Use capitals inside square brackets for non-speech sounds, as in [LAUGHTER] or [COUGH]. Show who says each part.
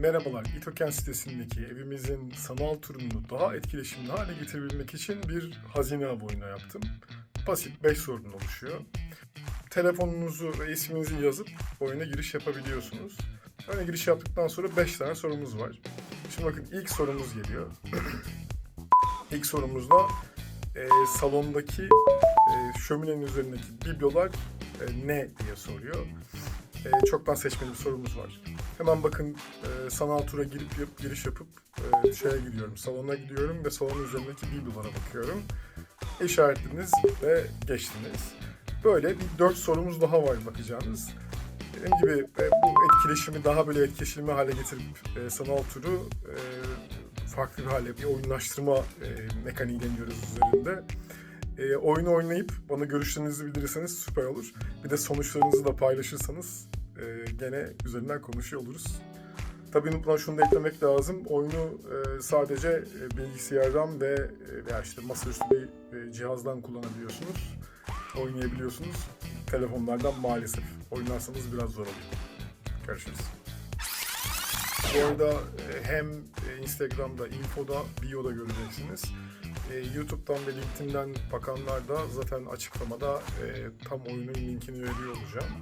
Speaker 1: Merhabalar, İtoken sitesindeki evimizin sanal turunu daha etkileşimli hale getirebilmek için bir hazine avı oyunu yaptım. Basit 5 sorun oluşuyor. Telefonunuzu ve isminizi yazıp oyuna giriş yapabiliyorsunuz. Oyuna giriş yaptıktan sonra 5 tane sorumuz var. Şimdi bakın ilk sorumuz geliyor. [CLEARS THROAT] ilk sorumuzda e, salondaki e, şöminenin üzerindeki biblolar e, ne diye soruyor. E, çoktan seçmeli bir sorumuz var. Hemen bakın e, sanal tura girip yap, giriş yapıp e, şeye gidiyorum, salona gidiyorum ve salonun üzerindeki biblolara bakıyorum. İşaretlediniz ve geçtiniz. Böyle bir dört sorumuz daha var bakacağınız. Dediğim gibi e, bu etkileşimi daha böyle etkileşimli hale getirip e, sanal turu e, farklı bir hale, bir oyunlaştırma e, mekaniği deniyoruz üzerinde. E, oyunu oynayıp bana görüşlerinizi bildirirseniz süper olur. Bir de sonuçlarınızı da paylaşırsanız gene üzerinden konuşuyor oluruz. Tabii unutmadan şunu da eklemek lazım. Oyunu e, sadece e, bilgisayardan ve e, veya işte masaüstü bir cihazdan kullanabiliyorsunuz. Oynayabiliyorsunuz. Telefonlardan maalesef. Oynarsanız biraz zor oluyor. Görüşürüz. Bu arada hem Instagram'da, infoda, bio'da göreceksiniz. YouTube'dan ve LinkedIn'den bakanlar da zaten açıklamada tam oyunun linkini veriyor olacağım.